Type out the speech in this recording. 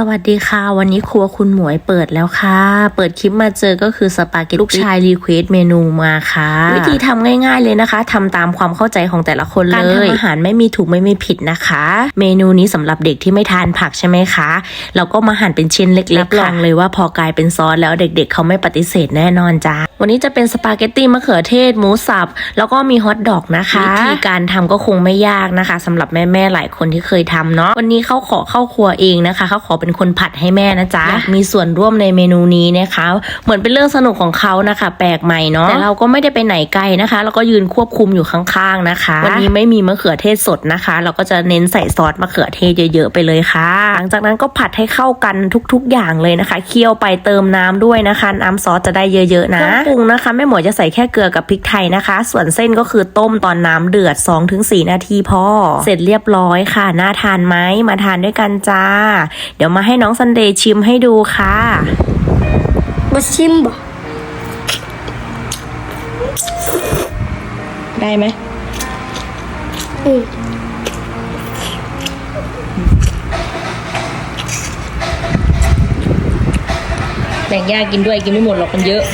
สวัสดีค่ะ วันนี้ครัวคุณหมวยเปิดแล้วค่ะ เปิดคลิปมาเจอก็คือสปาเกตตี้ลูกชายรีเควสเมนูมาค่ะ วิธีทำง่ายๆเลยนะคะทำตามความเข้าใจของแต่ละคนเลยการทำอาหารไม่มีถูกไม่มีผิดนะคะ เมนูนี้สำหรับเด็กที่ไม่ทานผักใช่ไหมคะเราก็มาหั่นเป็นชิ้นเล็กๆลองเลยว่าพอกลายเป็นซอสแล้วเด็กๆ เขาไม่ปฏิเสธแน่นอนจ้า วันนี้จะเป็นสปาเกตตี้มะเขือเทศหมูสับแล้วก็มีฮอทดอกนะคะวิธีการทำก็คงไม่ยากนะคะสำหรับแม่ๆหลายคนที่เคยทำเนาะวันนี้เขาขอเข้าครัวเองนะคะเขาขอเป็นคนผัดให้แม่นะจ๊ะอยากมีส่วนร่วมในเมนูนี้นะคะ เหมือนเป็นเรื่องสนุกของเขานะคะ แปลกใหม่เนาะแต่เราก็ไม่ได้ไปไหนไกลนะคะเราก็ยืนควบคุมอยู่ข้างๆนะคะ วันนี้ไม่มีมะเขือเทศสดนะคะ เราก็จะเน้นใส่ซอสมะเขือเทศเยอะๆไปเลยค่ะ หลังจากนั้นก็ผัดให้เข้ากันทุกๆอย่างเลยนะคะ เคี่ยวไปเติมน้ำด้วยนะคะ น้ำซอสจะได้เยอะๆนะเครื่องปรุงนะคะแม่หมวยจะใส่แค่เกลือกับพริกไทยนะคะ ส่วนเส้นก็คือต้มตอนน้ำเดือด 2-4 นาทีพอ เสร็จเรียบร้อยค่ะ น่าทานไหมมาทานด้วยกันจ้า เดี๋ยวมาให้น้องซันเดย์ชิมให้ดูค่ะมาชิมบ่ได้ไหมอืมแบ่งย่ากินด้วยกินไม่หมดหรอกมันเยอะ